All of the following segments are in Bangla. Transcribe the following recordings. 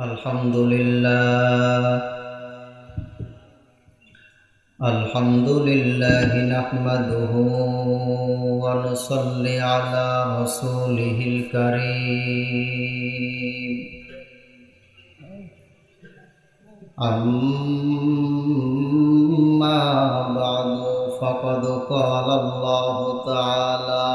الحمد لله الحمد لله نحمده ونصلي على رسوله الكريم أما بعد فقد قال الله تعالى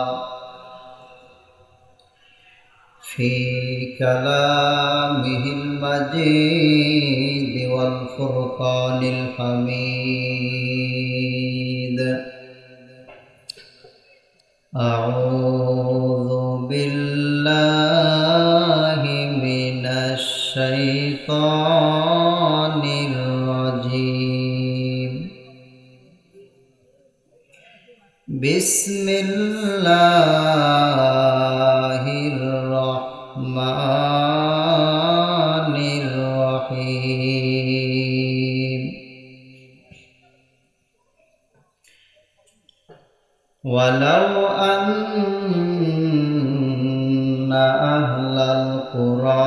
في كلامه المجيد والفرقان الحميد أعوذ بالله من الشيطان الرجيم بسم الله الرحمن ولو أن أهل القرى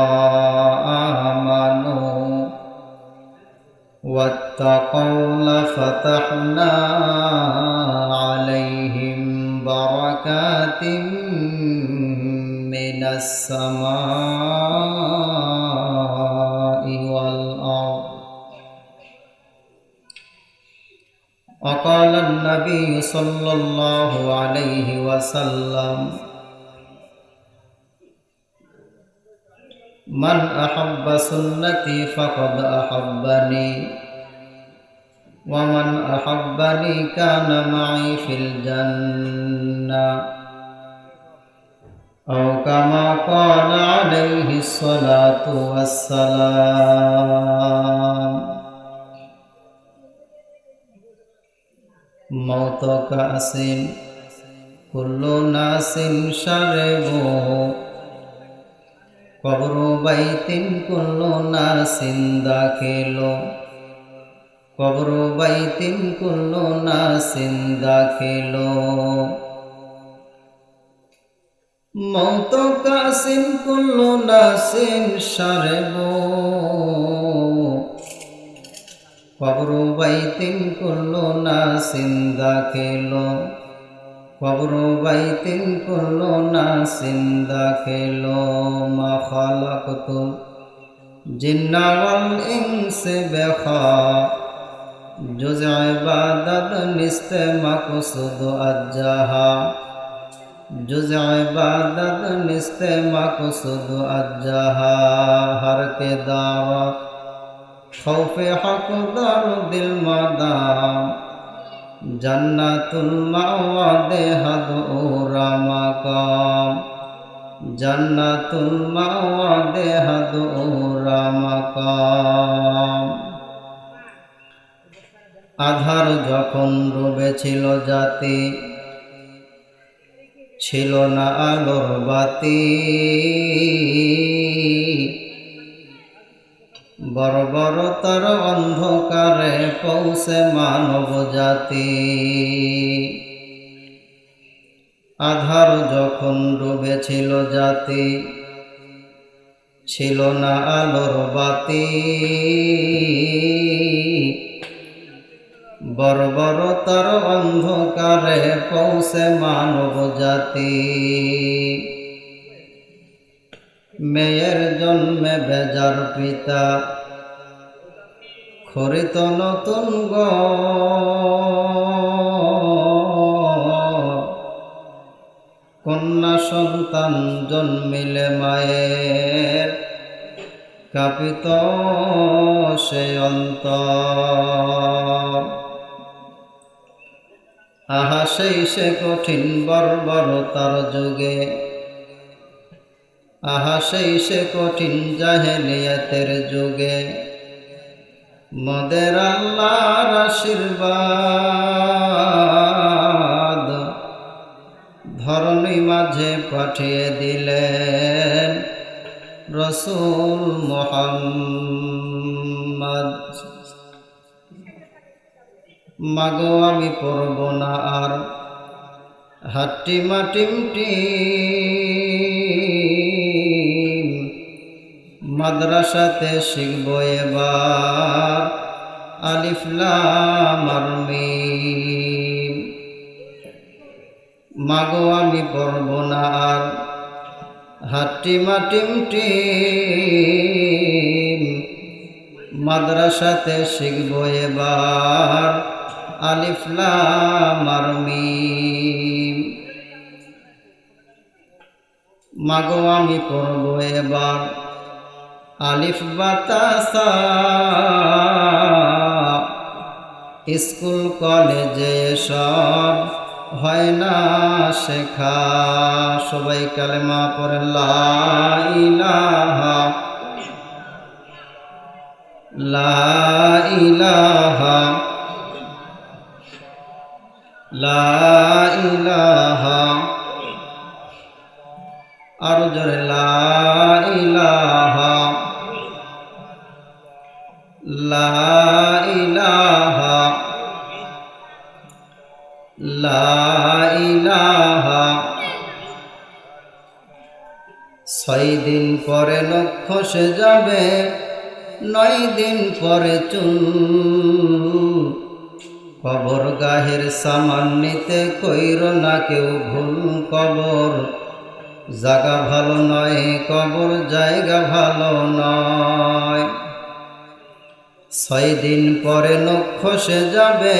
آمنوا واتقوا لفتحنا عليهم بركات من السماء النبي صلى الله عليه وسلم. من أحب سنتي فقد أحبني ومن أحبني كان معي في الجنة. أو كما قال عليه الصلاة والسلام. موت كأس كل ناس شربوا قبر بيت كل ناس داخل قبر بيت كل ناس داخل موت كاس كل ناس شرب কবরু বাই তিন করল না সিন্দা খেল। কবরু বাই তিন করল না সিন্দা খেল। মা খালাকত জিন্নাওয়াল ইনসে বেখা। জুজায় বাদাদ নিস্তে মাকসুদ আজ্জাহা। জুজায় বাদাদ নিস্তে মাকসুদ আজ্জাহা। হরকে দাওয়া সৌফে দর দিল মাদাম, জান্নাতুল মাওয়া দেহাদ ওরা মাকাম, জান্নাতুল মাওয়া দেহাদ ও মাকাম। আধার যখন ডুবেছিল জাতি, ছিল না আলোর বাতি। বর্বরতার অন্ধকারে পৌঁছে মানব জাতি আধার যখন ডুবেছিল জাতি, ছিল না আলোর বাতি। বর্বরতার অন্ধকারে পৌঁছে মানব জাতি মেয়ের জন্মে বেজার পিতা খরিত নতুন গ কন্যা সন্তান জন্মিলে মায়ের কাপিত সে অন্তর। আহা, সেই সে কঠিন বর্বরতার যুগে। আহা, সেই সে কঠিন জাহেলিয়াতের যুগে। মদের আল্লাহর আশীর্বাদ ধরণী মাঝে পাঠিয়ে দিলেন রসুল মোহাম্মদ। মাগো, আমি পড়ব না আর হাট্টি মাটিমটি মাদ্রাসাতে শিখব এবার। আলিফলাম মাগো, আমি পড়ব না আর। হাট্টি মাটিম টিম। মাদ্রাসাতে শিখব এবার। আলিফলাম মাগো, আমি পড়ব এবার। আলিফ বাতাসা। স্কুল, কলেজে সব হয় না শেখা। সবাই কালেমা পড়ে, লা ইলাহা। লা ইলাহা। লা ইলাহা। আর জোরে, লা লা ইলাহা ছয় দিন পরে লক্ষ্য সে যাবে, নয় দিন পরে চুন। কবর গাহের সামান নিতে কইর না কেউ ভুল কবর। জায়গা ভালো নয়, কবর জায়গা ভালো নয়। ছয় দিন পরে লক্ষ্য সে যাবে,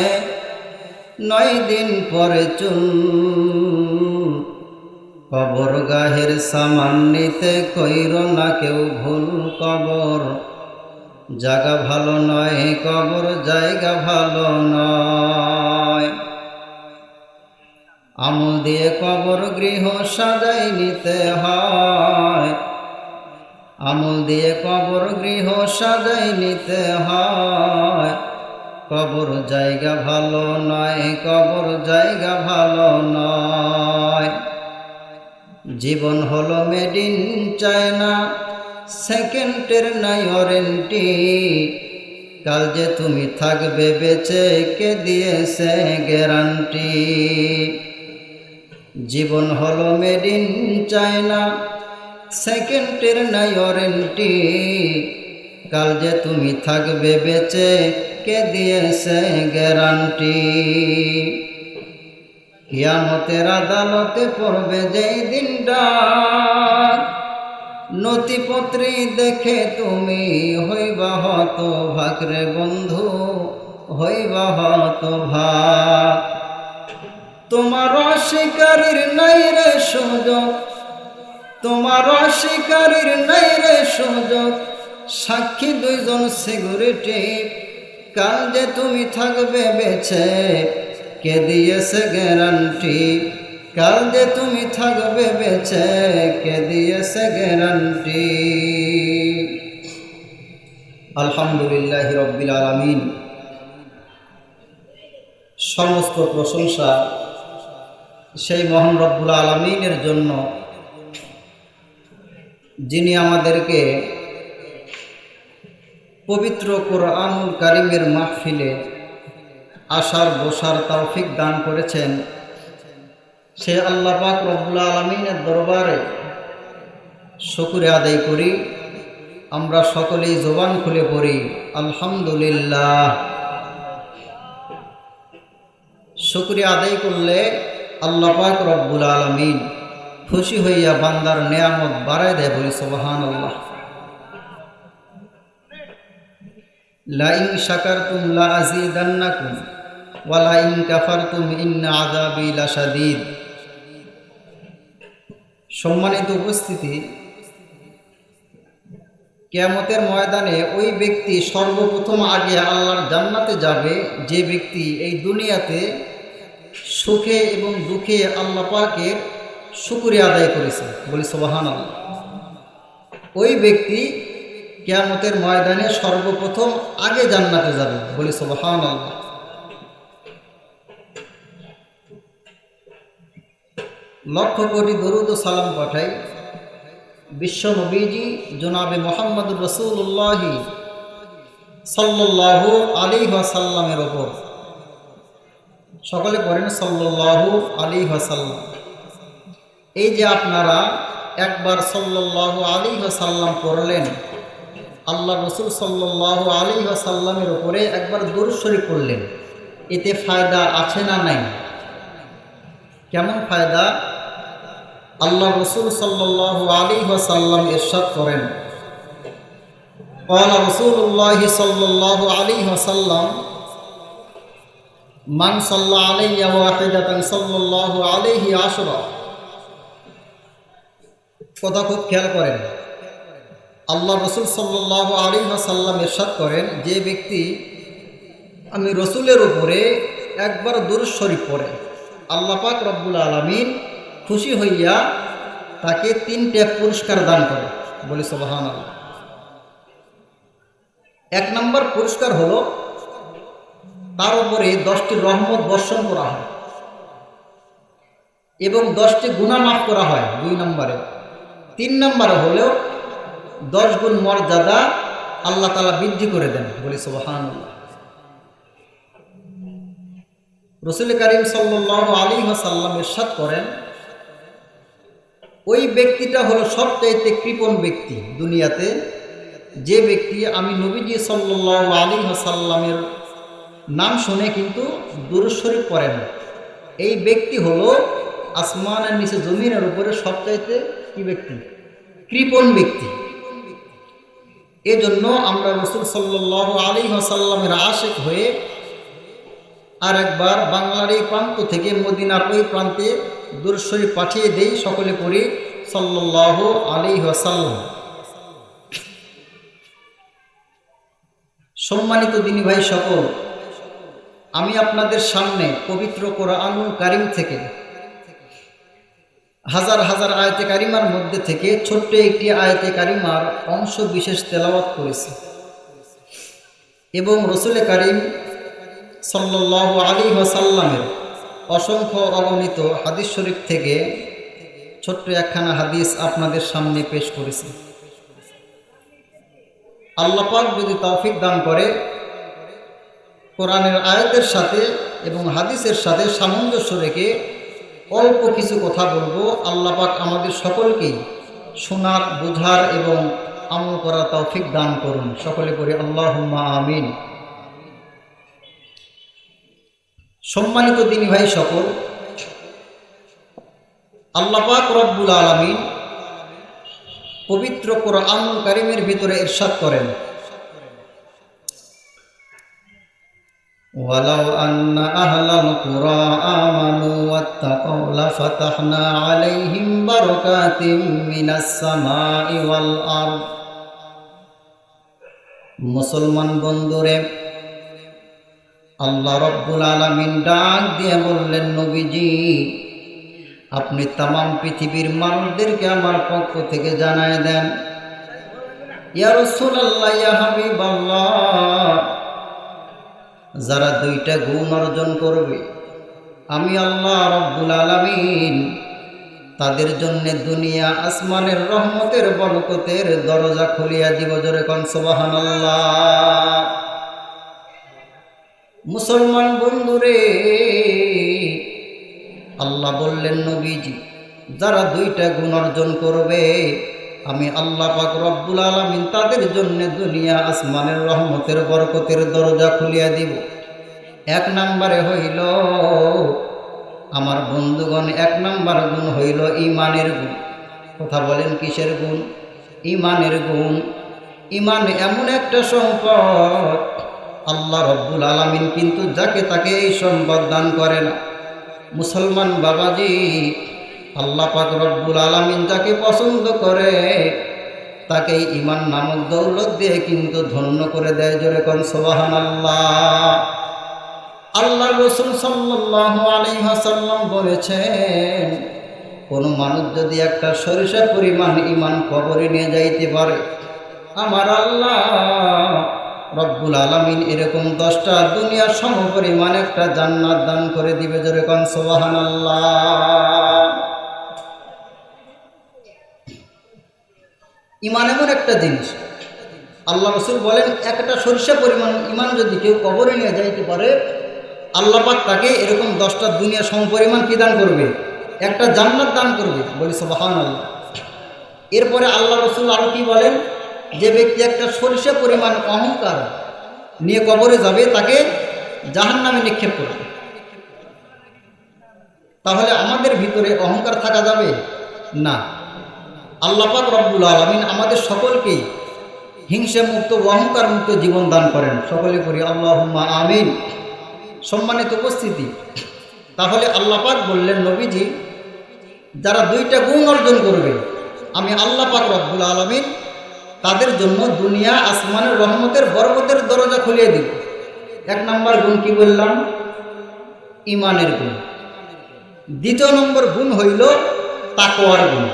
নয় দিন পরে চুন কবর গাহের সামান নিতে কইর না কেউ ভুল কবর। জায়গা ভালো নয়, কবর জায়গা ভালো নয়। আমল দিয়ে কবর গৃহ সাজাই নিতে হয়। আমল দিয়ে কবর গৃহ সাজাই নিতে হয়। কবর জায়গা ভালো নয়, কবর জায়গা ভালো নয়। জীবন হলো মেড ইন চায়না সেকেন্ডের নাই ওয়ারেন্টি কাল যে তুমি থাকবে বেঁচে, কে দিয়েছে গ্যারান্টি জীবন হলো মেড ইন চায়না সেকেন্ডের নাই ওয়ারেন্টি। কাল যে তুমি থাকবে বেঁচে, কে দিয়েছে গ্যারান্টি? কিয়ামতের আদালতে পড়বে যেই দিনটা। নথিপত্রী দেখে তুমি হইবা হত ভাগরে বন্ধু, হইবা হত ভাগ তোমার অস্বীকারীর নাই রে সুযোগ তোমার অস্বীকারীর নাই রে সুযোগ। সাক্ষী দুইজন সিকিউরিটি, কাল যে তুমি থাকবে বেছে কে দিয়েছে গ্যারান্টি? কাল যে তুমি থাকবে বেছে কে দিয়েছে গ্যারান্টি? আলহামদুলিল্লাহ রব্বিল আলমিন। সমস্ত প্রশংসা সেই মহান রব্বুল আলমিনের জন্য যিনি আমাদেরকে পবিত্র কোরআনুল কারিমের মাহফিলে আসার, বসার তৌফিক দান করেছেন। সে আল্লাহ পাক রব্বুল আলমিনের দরবারে শুকুরে আদায় করি। আমরা সকলেই জবান খুলে পড়ি, আলহামদুলিল্লাহ। শুক্রিয়া আদায় করলে আল্লাহ পাক রব্বুল আলমিন খুশি হইয়া বান্দার নেয়ামত বাড়ায় দেয় বলি সোবাহান আল্লাহ আযাবি লাশাদীদ। সম্মানিত উপস্থিতি, কেয়ামতের ময়দানে ওই ব্যক্তি সর্বপ্রথম আগে আল্লাহর জান্নাতে যাবে, যে ব্যক্তি এই দুনিয়াতে সুখে এবং দুঃখে আল্লাহ পাকের শুকুরে আদায় করেছে বলি সোবাহান ওই ব্যক্তি কেয়ামতের ময়দানে সর্বপ্রথম আগে জান্নাতে যাবে। বলি সোবাহান লক্ষ কোটি দরুদ সালাম পাঠাই বিশ্ব নবীজি জনাবে মোহাম্মদ রসুল্লাহি সাল্লাহু আলী সাল্লামের ওপর। সকলে পড়েন সাল্লাহু আলী সাল্লাম এই যে আপনারা একবার সাল্লাহু আলী সাল্লাম পড়লেন আল্লাহ রসুল সাল্লাহ আলী সাল্লামের ওপরে একবার দূর শরীফ করলেন এতে ফায়দা আছে না নাই কেমন ফায়দা আল্লাহ রসুল সাল্লাহ আলী সাল্লাম এরশাদ করেন قال رسول الله صلى الله عليه وسلم من صلى علي واحدة صلى الله عليه عشرة কথা খুব খেয়াল করেন। আল্লাহ রসুল সাল্লাহ আলী সাল্লাম এরশাদ করেন যে ব্যক্তি আমি রসুলের উপরে একবার দুরুদ শরীফ পড়ে পাক রব্বুল আলমিন খুশি হইয়া তাকে তিনটে পুরস্কার দান করে। বলি সবাহান আল্লাহ এক নম্বর পুরস্কার হলো তার উপরে দশটি রহমত বর্ষণ করা হয় এবং দশটি গুণা মাফ করা হয় দুই নম্বরে। তিন নম্বরে হলেও দশ গুণ মর্যাদা আল্লাহ তালা বৃদ্ধি করে দেন। বলি সোহান রসুল করিম সাল্লাহ আলী সাল্লাম এরশাদ করেন, ওই ব্যক্তিটা হলো সবচাইতে কৃপণ ব্যক্তি দুনিয়াতে। যে ব্যক্তি আমি নবীজি সাল্লাহ আলী সাল্লামের নাম শুনে কিন্তু দুরুশরীফ পড়ে না। এই ব্যক্তি হলো আসমানের নিচে জমিনের উপরে সবচাইতে কি ব্যক্তি? কৃপণ ব্যক্তি। এজন্য আমরা রসুল সাল্লাহ আলী সাল্লামের আশেক হয়ে আর একবার বাংলার এই প্রান্ত থেকে মদিনার ওই প্রান্তে পাঠিয়ে দেই সকলে সাল্লাহ আলী সাল্লাম সম্মানিত দিনী ভাই সকল, আমি আপনাদের সামনে পবিত্র কোরআনুল কারিম থেকে হাজার হাজার আয়তে কারিমার মধ্যে থেকে ছোট্ট একটি আয়তে কারিমার অংশ বিশেষ তেলাওয়াত করেছে। এবং রসুলে কারিম সাল্লাহ আলী ওয়াসাল্লামের অসংখ্য অগণিত হাদিস শরীফ থেকে ছোট্ট একখানা হাদিস আপনাদের সামনে পেশ করেছে। আল্লাপাক যদি তৌফিক দান করে, কোরআনের আয়াতের সাথে এবং হাদিসের সাথে সামঞ্জস্য রেখে অল্প কিছু কথা বলব। আল্লাপাক আমাদের সকলকেই শোনার, বোঝার এবং আমল করার তৌফিক দান করুন। সকলে করে আল্লাহ আমিন। সম্মানিত দিনী ভাই সকল আল্লাপাক রব্বুল আলমিন পবিত্র কোরআনুল কারিমের ভিতরে ইরশাদ করেন। ولو أن أهل القرى آمنوا واتقوا لفتحنا عليهم بركات من السماء والأرض মুসলমান বন্ধুরে আল্লাহ রব্বুল আলমিন ডাক দিয়ে বললেন নবীজি আপনি তাম পৃথিবীর মানুষদেরকে আমার পক্ষ থেকে জানায় দেন ইয়া রাসূলুল্লাহ ইয়া হাবিবাল্লাহ যারা দুইটা গুণ অর্জন করবে, আমি আল্লাহ রব্বুল আলামিন তাদের জন্য দুনিয়া আসমানের রহমতের বরকতের দরজা খুলিয়া দিব জোরে কন, সুবহানাল্লাহ। মুসলমান বন্ধুরে, আল্লাহ বললেন নবীজি, যারা দুইটা গুণ অর্জন করবে আমি আল্লাহ পাক রব্বুল আলমিন তাদের জন্য দুনিয়া আসমানের রহমতের বরকতের দরজা খুলিয়া দিব। এক নম্বরে হইল, আমার বন্ধুগণ, এক নম্বর গুণ হইল ইমানের গুণ। কথা বলেন কিসের গুণ? ইমানের গুণ। ইমান এমন একটা সম্পদ, আল্লাহ রব্বুল আলমিন কিন্তু যাকে তাকে এই সম্পদ দান করে না। মুসলমান বাবাজি আল্লাহ পাক রব্বুল আলমিন যাকে পছন্দ করে তাকে ইমান নামক দৌলত দিয়ে কিন্তু ধন্য করে দেয় জোরে কন সোবাহান আল্লাহ আল্লাহ রসুল সাল্লাহ আলহাসাল্লাম বলেছেন, কোনো মানুষ যদি একটা সরিষা পরিমাণ ইমান কবরে নিয়ে যাইতে পারে, আমার আল্লাহ রব্বুল আলমিন এরকম দশটা দুনিয়ার সম পরিমাণ একটা জান্নাত দান করে দিবে যেরকম সোবাহান আল্লাহ ইমান এমন একটা জিনিস। আল্লাহ রসুল বলেন, একটা সরিষা পরিমাণ ইমান যদি কেউ কবরে নিয়ে যাইতে পারে, আল্লাহ পাক তাকে এরকম দশটা দুনিয়া সম পরিমাণ কী দান করবে? একটা জান্নাত দান করবে। বলি সোবাহান আল্লাহ এরপরে আল্লাহ রসুল আরও কি বলেন, যে ব্যক্তি একটা সরিষা পরিমাণ অহংকার নিয়ে কবরে যাবে, তাকে জাহান নামে নিক্ষেপ করবে। তাহলে আমাদের ভিতরে অহংকার থাকা যাবে? না। আল্লাপাক রব্বুল আলমিন আমাদের সকলকেই হিংসে মুক্ত অহংকার মুক্ত জীবন দান করেন। সকলে করি আল্লাহ আমিন। সম্মানিত উপস্থিতি। তাহলে আল্লাপাক বললেন, নবীজি, যারা দুইটা গুণ অর্জন করবে, আমি আল্লাহ পাক রব্বুল আলমিন তাদের জন্য দুনিয়া, আসমানের রহমতের বরকতের দরজা খুলিয়ে দিব। এক নম্বর গুণ কি বললাম? ইমানের গুণ। দ্বিতীয় নম্বর গুণ হইল তাকোয়ার গুণ।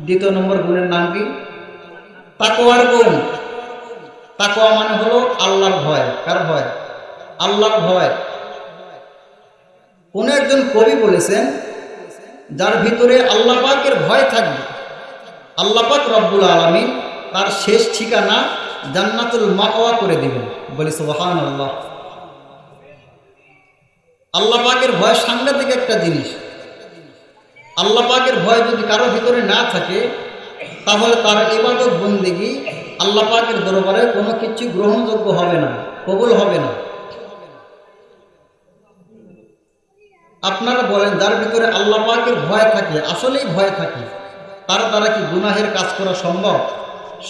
দ্বিতীয় নম্বর গুণের নাম কি? তাকোয়ার গুণ। তাকোয়া মানে হলো আল্লাহর ভয়। কার ভয়? আল্লাহর ভয়। কোন একজন কবি বলেছেন, যার ভিতরে আল্লাহ পাকের ভয় থাকবে, আল্লাহ পাক রব্বুল আলমিন তার শেষ ঠিকানা জান্নাতুল মাওয়া করে দিবেন। বলি সুবাহান আল্লাহ আল্লাহ পাকের ভয় সাংঘাতিক একটা জিনিস আল্লাহ পাকের ভয় যদি কারও ভিতরে না থাকে, তাহলে তার ইবাদত বন্দিগি আল্লাহ পাকের দরবারে কোনো কিছু গ্রহণযোগ্য হবে না, কবুল হবে না। আপনারা বলেন, যার ভিতরে আল্লাহ পাকের ভয় থাকে, আসলেই ভয় থাকে, তার দ্বারা কি গুনাহের কাজ করা সম্ভব?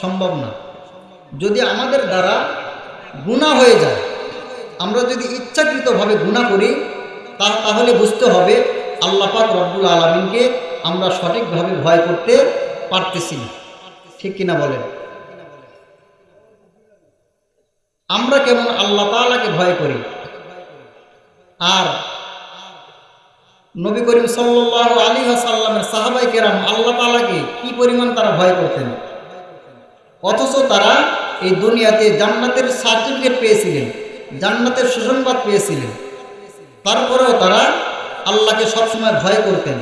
সম্ভব না। যদি আমাদের দ্বারা গুণা হয়ে যায়, আমরা যদি ইচ্ছাকৃতভাবে গুণা করি তাহলে বুঝতে হবে আল্লাহ পাক রব্বুল আলমিনকে আমরা সঠিকভাবে ভয় করতে পারতেছি না। ঠিক কিনা বলেন? আমরা কেমন আল্লাহ তালাকে ভয় করি? আর নবী করিম সাল্লাহ আলী সাল্লামের সাহাবাই কেরাম আল্লাহ তালাকে কি পরিমাণ তারা ভয় করতেন? অথচ তারা এই দুনিয়াতে জান্নাতের সার্টিফিকেট পেয়েছিলেন, জান্নাতের সুসংবাদ পেয়েছিলেন। তারপরেও তারা আল্লাহকে সবসময় ভয় করতেন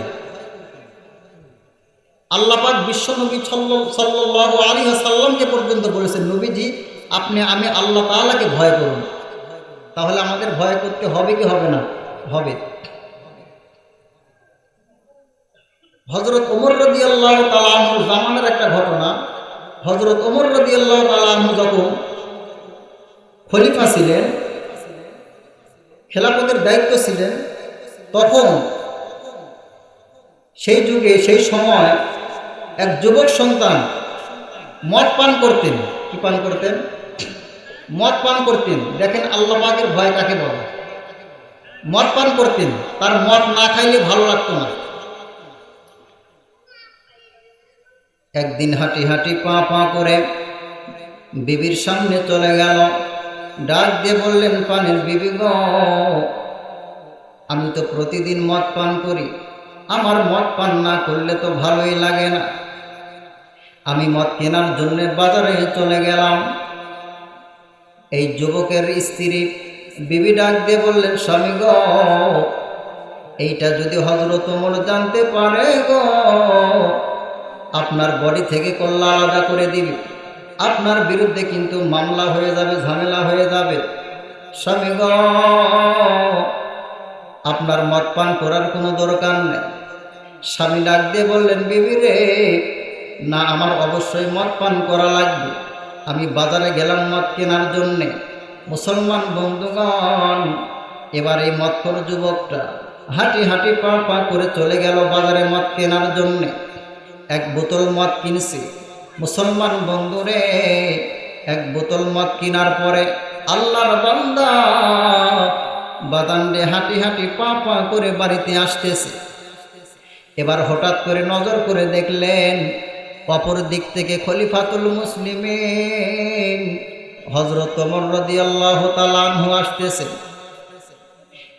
আল্লাপাক বিশ্ব নবী সাল্লাহ আলী সাল্লামকে পর্যন্ত বলেছেন, নবীজি, আপনি, আমি আল্লাহ তালাকে ভয় করুন। তাহলে আমাদের ভয় করতে হবে কি হবে না? হবে। হজরত ওমর রদি আল্লাহ তালাহ জামানের একটা ঘটনা। হজরত ওমর রদি আল্লাহ তালাহ যখন খলিফা ছিলেন, খেলাফতের দায়িত্ব ছিলেন তখন সেই যুগে, সেই সময় এক যুবক সন্তান মদ পান করতেন। কি পান করতেন? মদ পান করতেন। দেখেন আল্লাহ পাকের ভয় কাকে বলে? মদ পান করতেন। তার মদ না খাইলে ভালো লাগতো না। একদিন হাঁটি হাঁটি পা পা করে বিবির সামনে চলে গেল। ডাক দিয়ে বললেন, পানের বিবি গ আমি তো প্রতিদিন মদ পান করি। আমার মদ পান না করলে তো ভালোই লাগে না। আমি মদ কেনার জন্য বাজারে চলে গেলাম। এই যুবকের স্ত্রী বিবি ডাক দিয়ে বললেন, স্বামী গ, এইটা যদি হজরত ওমর জানতে পারে গো, আপনার বডি থেকে কল্লা আলাদা করে দিবে। আপনার বিরুদ্ধে কিন্তু মামলা হয়ে যাবে, ঝামেলা হয়ে যাবে। স্বামী গ আপনার মদ পান করার কোনো দরকার নেই। স্বামী ডাক দিয়ে বললেন, বিবি রে, না, আমার অবশ্যই মদ পান করা লাগবে। আমি বাজারে গেলাম মদ কেনার জন্যে। মুসলমান বন্ধুগণ, এবার এই মদখর যুবকটা হাঁটি হাঁটি পা পা করে চলে গেল বাজারে মদ কেনার জন্যে। এক বোতল মদ কিনছি। মুসলমান বন্ধুরে এক বোতল মদ কেনার পরে আল্লাহর বান্দা বাদান্ডে হাঁটি হাঁটি পা পা করে বাড়িতে আসতেছে। এবার হঠাৎ করে নজর করে দেখলেন অপর দিক থেকে খলিফাতুল মুসলিমিন হজরত ওমর আল্লাহ আনহু আসতেছে।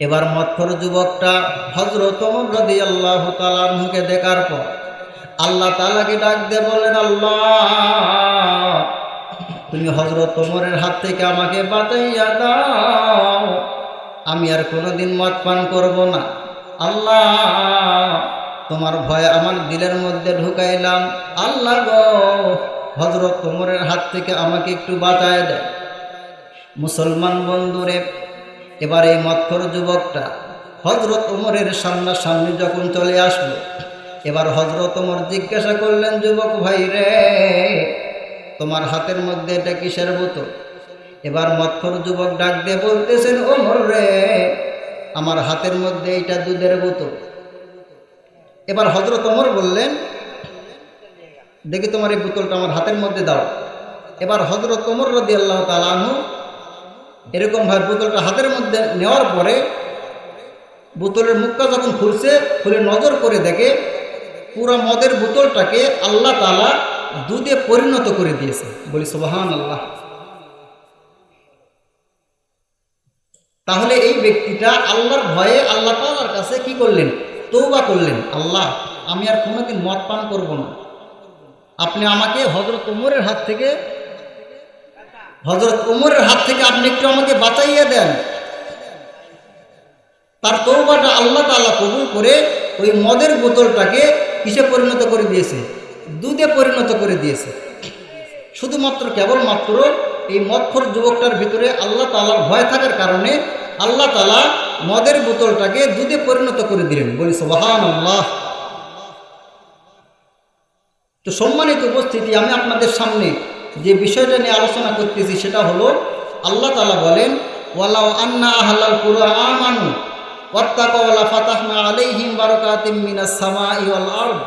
এবার মৎখর যুবকটা হজরত ওমর আল্লাহ আনহুকে দেখার পর আল্লাহ তাআলাকে ডাক দিয়ে বলেন আল্লাহ, তুমি হজরত ওমরের হাত থেকে আমাকে বাঁচাইয়া দাও। আমি আর কোনোদিন মদ পান করব না। আল্লাহ, তোমার ভয় আমার দিলের মধ্যে ঢুকাইলাম। আল্লাহ গো হজরত তোমরের হাত থেকে আমাকে একটু বাঁচায় দেয় মুসলমান বন্ধুরে, এবার এই মৎখর যুবকটা হজরত ওমরের সামনাসামনি যখন চলে আসলো, এবার হজরত ওমর জিজ্ঞাসা করলেন, যুবক ভাই রে তোমার হাতের মধ্যে এটা কিসের বোতল? এবার মৎখর যুবক ডাক দিয়ে বলতেছেন ও রে, আমার হাতের মধ্যে এটা দুধের বোতল। এবার হজরত ওমর বললেন, দেখি তোমার এই বোতলটা আমার হাতের মধ্যে দাও। এবার হজরত ওমর রদি আল্লাহ তালানু এরকমভাবে বোতলটা হাতের মধ্যে নেওয়ার পরে বোতলের মুখটা যখন খুলছে, খুলে নজর করে দেখে পুরো মদের বোতলটাকে আল্লাহ তালা দুধে পরিণত করে দিয়েছে। বলি সুবাহান আল্লাহ তাহলে এই ব্যক্তিটা আল্লাহর ভয়ে আল্লাহ তালার কাছে কি করলেন? তৌবা করলেন। আল্লাহ, আমি আর কোনোদিন মদ পান করব না। আপনি আমাকে হজরত উমরের হাত থেকে হজরত উমরের হাত থেকে আপনি একটু আমাকে বাঁচাইয়া দেন। তার তৌবাটা আল্লাহ তাআলা কবুল করে ওই মদের বোতলটাকে কিসে পরিণত করে দিয়েছে? দুধে পরিণত করে দিয়েছে। শুধুমাত্র কেবলমাত্র এই মদখর যুবকটার ভিতরে আল্লাহ তালার ভয় থাকার কারণে আল্লাহ তালা মদের বোতলটাকে দুধে পরিণত করে দিলেন। বলি সোহান আল্লাহ তো সম্মানিত উপস্থিতি, আমি আপনাদের সামনে যে বিষয়টা নিয়ে আলোচনা করতেছি সেটা হলো, আল্লাহ তালা বলেন, ওয়ালাউ আন্না আহলাল আরদ।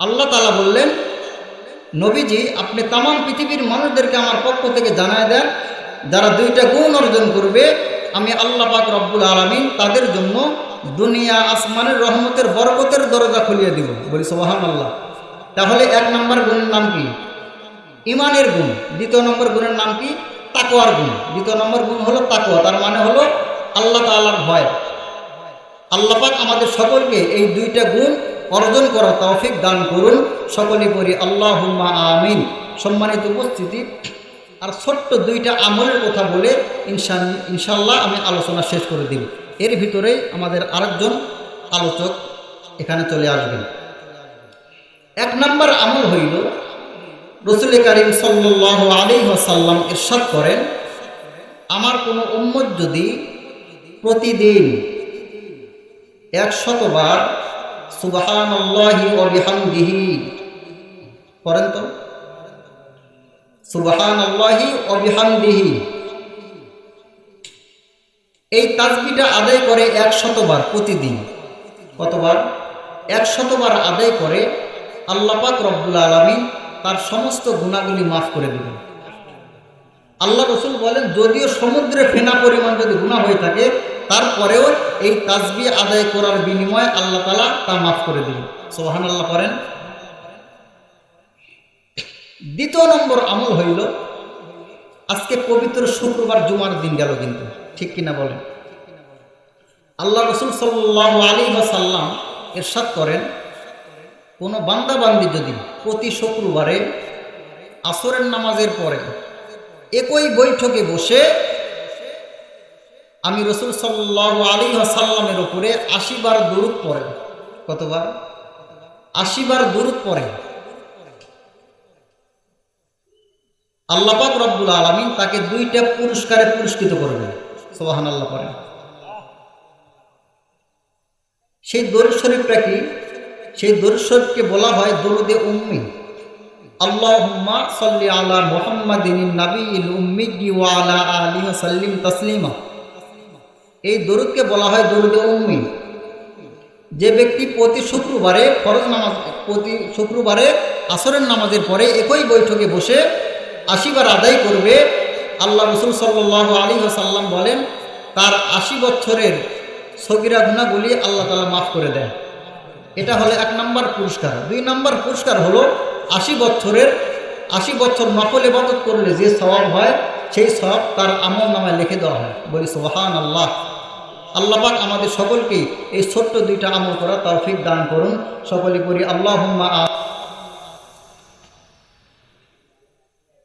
আল্লাহ বললেন নবীজি, আপনি তাম পৃথিবীর মানুষদেরকে আমার পক্ষ থেকে জানায় দেন, যারা দুইটা গুণ অর্জন করবে, আমি আল্লাহ পাক রব্বুল আলমিন তাদের জন্য দুনিয়া আসমানের রহমতের বরকতের দরজা খুলিয়ে দিব। বলি সোহান আল্লাহ তাহলে এক নম্বর গুণের নাম কি? ইমানের গুণ। দ্বিতীয় নম্বর গুণের নাম কি? তাকোয়ার গুণ। দ্বিতীয় নম্বর গুণ হলো তাকোয়া তার মানে হলো আল্লাহ তাআলার ভয়। আল্লাহ পাক আমাদের সকলকে এই দুইটা গুণ অর্জন করা তৌফিক দান করুন। সকলে করি আল্লাহ আমিন। সম্মানিত উপস্থিতি, আর ছোট্ট দুইটা আমলের কথা বলে ইনশা ইনশাল্লাহ আমি আলোচনা শেষ করে দিব। এর ভিতরেই আমাদের আরেকজন আলোচক এখানে চলে আসবেন। এক নম্বর আমল হইল, রসুল করিম সাল্লাহ আলী সাল্লাম ইরশাদ করেন, আমার কোনো উম্মত যদি প্রতিদিন একশতবার এই তাজবিটা আদায় করে একশতবার প্রতিদিন। কতবার? একশতবার আদায় করে আল্লাপাক রব্বুল আলমী তার সমস্ত গুণাগুলি মাফ করে দেবেন। আল্লাহ রসুল বলেন, যদিও সমুদ্রে ফেনা পরিমাণ যদি গুণা হয়ে থাকে তারপরেও এই তাজবি আদায় করার বিনিময়ে আল্লাহ তালা তা মাফ করে দিবেন সোহান আল্লাহ করেন দ্বিতীয় নম্বর আমল হইল, আজকে পবিত্র শুক্রবার জুমার দিন গেল কিন্তু। ঠিক কিনা বলেন? আল্লাহ রসুল সাল্লাহ আলী বা সাল্লাম এরশাদ করেন, কোনো বান্দাবান্দি যদি প্রতি শুক্রবারে আসরের নামাজের পরে একই বৈঠকে বসে আমি রসুল সাল্লাহ আলী সাল্লামের ওপরে আশিবার দূরত পড়ে কতবার? আশিবার দূরত পড়ে আল্লাপাক রব্বুল আলমিন তাকে দুইটা পুরস্কারে পুরস্কৃত করবে সোহান আল্লাহ পরে সেই দরুদ শরীফটা কি? সেই দরুদ শরীফকে বলা হয় দরুদে উম্মি। আল্লাহুম্মা সাল্লি আলা মুহাম্মাদিন নাবিয়িল উম্মি ওয়া আলা সাল্লিম তাসলিমা। এই দরুদকে বলা হয় দরুদে উম্মি। যে ব্যক্তি প্রতি শুক্রবারে ফরজ নামাজ, প্রতি শুক্রবারে আসরের নামাজের পরে একই বৈঠকে বসে আশিবার আদায় করবে, আল্লাহ রসুল সাল্লাহ আলী সাল্লাম বলেন, তার আশি বছরের সগিরা গুণাগুলি আল্লাহ তালা মাফ করে দেয় এটা হলো এক নম্বর পুরস্কার। দুই নম্বর পুরস্কার হলো আশি বছরের, আশি বছর নকল এবাদত করলে যে স্বভাব হয়, সেই সব তার আমল নামায় লিখে দেওয়া হয়। বলি সোহান আল্লাহ আল্লাপাক আমাদের সকলকে এই ছোট্ট দুইটা আমল করা তৌফিক দান করুন। সকলে করি আল্লাহ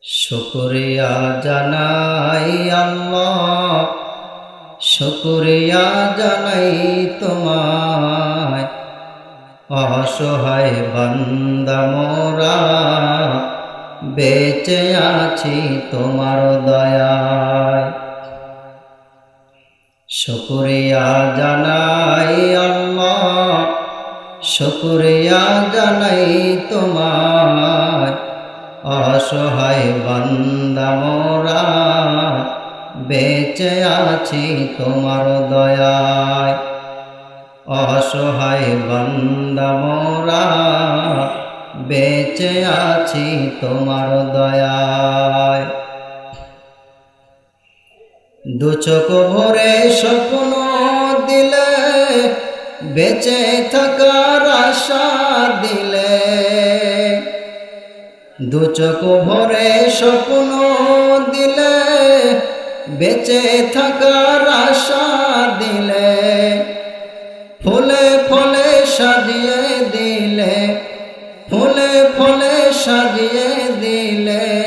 শুক্রিয়া জানাই আল্লাহ, শুক্রিয়া জানাই তোমায়। অসহায় বান্দা মোরা, বেঁচে আছি তোমার দয়ায়। শুক্রিয়া জানাই আল্লাহ, শুক্রিয়া জানাই তোমার। অসহায় বান্দা মোরা, বেঁচে আছি তোমার দয়ায়। অসহায় বান্দা মোরা, বেঁচে আছি তোমার দয়ায়। দু চোখ ভরে স্বপ্ন দিলে, বেঁচে থাকার আশা দিলে। দু চোখ ভরে স্বপ্ন দিলে, বেঁচে থাকার আশা দিলে। ফুলে ফলে সাজিয়ে দিলে, ফুলে ফলে সাজিয়ে দিলে।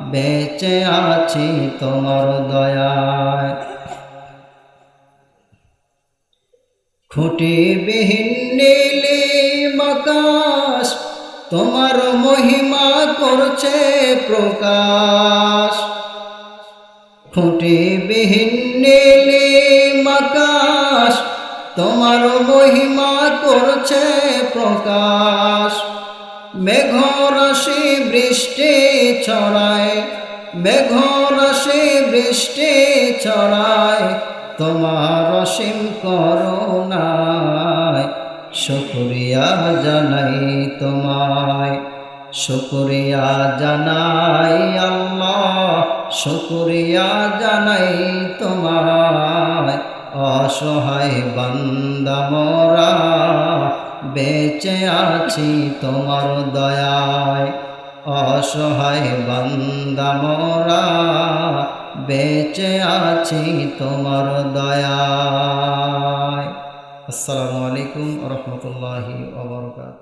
বেঁচে আছি তোমার দয়ায়। খুঁটি বিহীন নীলি আকাশ তোমার মহিমা করছে প্রকাশ। খুঁটি বিহীন নীলি তোমার মহিমা করছে প্রকাশ। মেঘরাশি বৃষ্টি ছড়ায়, মেঘরাশি বৃষ্টি ছড়ায়, তোমার অসীম করুণায়। শুক্রিয়া জানাই তোমায়, শুক্রিয়া জানাই আল্লাহ, শুক্রিয়া জানাই তোমায়। অসহায় বান্দা মোরা বেঁচে আছি তোমার দয়ায়। অসহায় বান্দা মোরা, বেঁচে আছি তোমার দয়ায়। আসসালামু আলাইকুম রহমতুল্লাহি ওবরকাত